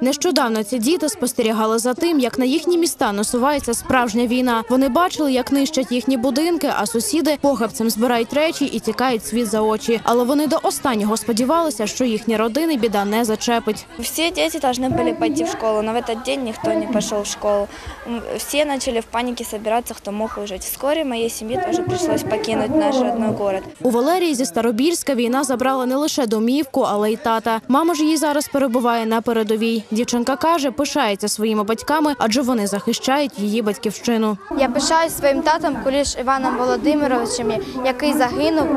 Нещодавно ці діти спостерігали за тим, як на їхні міста насувається справжня війна. Вони бачили, як нищать їхні будинки, а сусіди похабцем збирають речі і тікають світ за очі. Але вони до останнього сподівалися, що їхні родини біда не зачепить. Все дети должны были пойти в школу, но в этот день никто не пошел в школу. М, Все начали в панике собираться, кто мог выжить. Вскоре моей семье тоже пришлось покинуть наш родной город. У Валерії зі Старобільська війна забрала не лише домівку, але й тата. Мама ж її зараз перебуває на передовій. Дівчинка каже, пишається своїми батьками, адже вони захищають її батьківщину. Я пишаюсь своїм татом Куліш Іваном Володимировичем, який загинув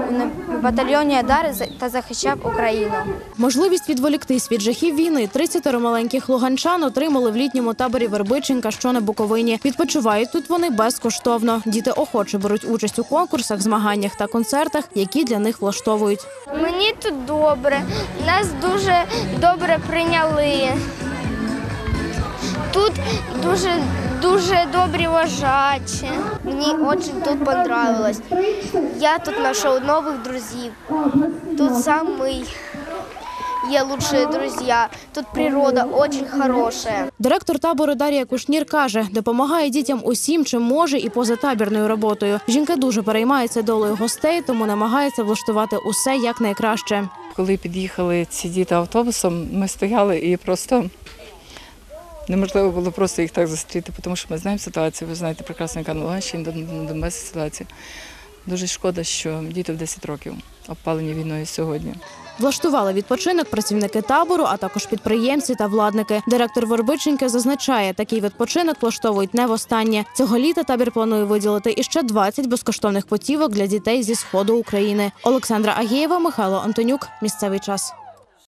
у батальйоні Адари та захищав Україну. Можливість відволіктись від жахів війни 30 маленьких луганчан отримали в літньому таборі Вербиченка, що на Буковині. Відпочивають тут вони безкоштовно. Діти охоче беруть участь у конкурсах, змаганнях та концертах, які для них влаштовують. Мені тут добре, нас дуже добре прийняли. Тут дуже дуже добрі вожаті. Мені дуже тут понравилось. Я тут знайшов нових друзів. Тут самий є лучшие друзі. Тут природа дуже хороша. Директор табору Дар'я Кушнір каже, допомагає дітям усім, чим може, і позатабірною роботою. Жінка дуже переймається долею гостей, тому намагається влаштувати усе як найкраще. Коли під'їхали ці діти автобусом, ми стояли і просто неможливо було просто їх так зустріти, тому що ми знаємо ситуацію. Ви знаєте прекрасно, яка на Луганщині, Донбасі ситуація. Дуже шкода, що діти в 10 років обпалені війною сьогодні. Влаштували відпочинок працівники табору, а також підприємці та владники. Директор Вербиченьки зазначає, такий відпочинок влаштовують не востаннє. Цього літа табір планує виділити іще 20 безкоштовних путівок для дітей зі сходу України. Олександра Агієва, Михайло Антонюк. Місцевий час.